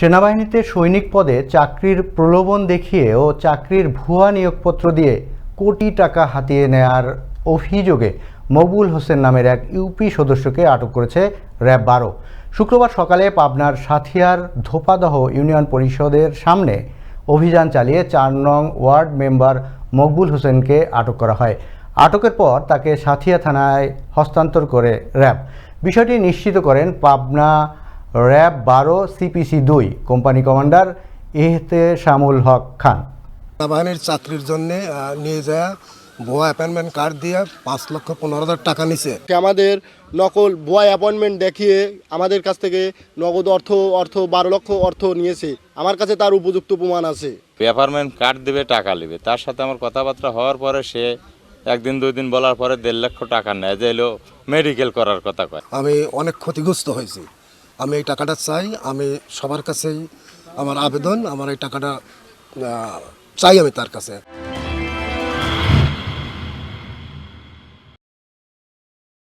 সেনাবাহিনীতে সৈনিক পদে চাকরির প্রলোভন দেখিয়ে ও চাকরির ভুয়া নিয়োগপত্র দিয়ে কোটি টাকা হাতিয়ে নেয়ার অভিযোগে মকবুল হোসেন নামের এক ইউপি সদস্যকে আটক করেছে র্যাব বারো। শুক্রবার সকালে পাবনার সাথিয়ার ধোপাদহ ইউনিয়ন পরিষদের সামনে অভিযান চালিয়ে চার নং ওয়ার্ড মেম্বার মকবুল হোসেনকে আটক করা হয়। আটকের পর তাকে সাথিয়া থানায় হস্তান্তর করে র্যাব। বিষয়টি নিশ্চিত করেন পাবনা র্যাব বারো সিপিসি দুই company commander Ehteshamul Haque Khan. সেনাবাহিনীর চাকরির জন্য নিয়ে যায় ভুয়া অ্যাপয়েন্টমেন্ট কার্ড দিয়ে পাঁচ লক্ষ পনেরো হাজার টাকা নিছে। আমাদের নকল বয় অ্যাপয়েন্টমেন্ট দেখিয়ে আমাদের কাছ থেকে নগদ অর্থ অর্থ বারো লক্ষ অর্থ নিয়েছে। আমার কাছে তার উপযুক্ত প্রমাণ আছে। পেপারম্যান কার্ড দেবে টাকা নেবে তার সাথে আমার কথাবার্তা হওয়ার পরে সে একদিন দুই দিন বলার পরে দেড় লক্ষ টাকা নেয়। যে এলো মেডিকেল করার কথা কয়। আমি অনেক ক্ষতিগ্রস্ত হয়েছি। আমি এই টাকাটা চাই, আমি সবার কাছেই আমার আবেদন, আমার এই টাকাটা চাই আমি তার কাছে।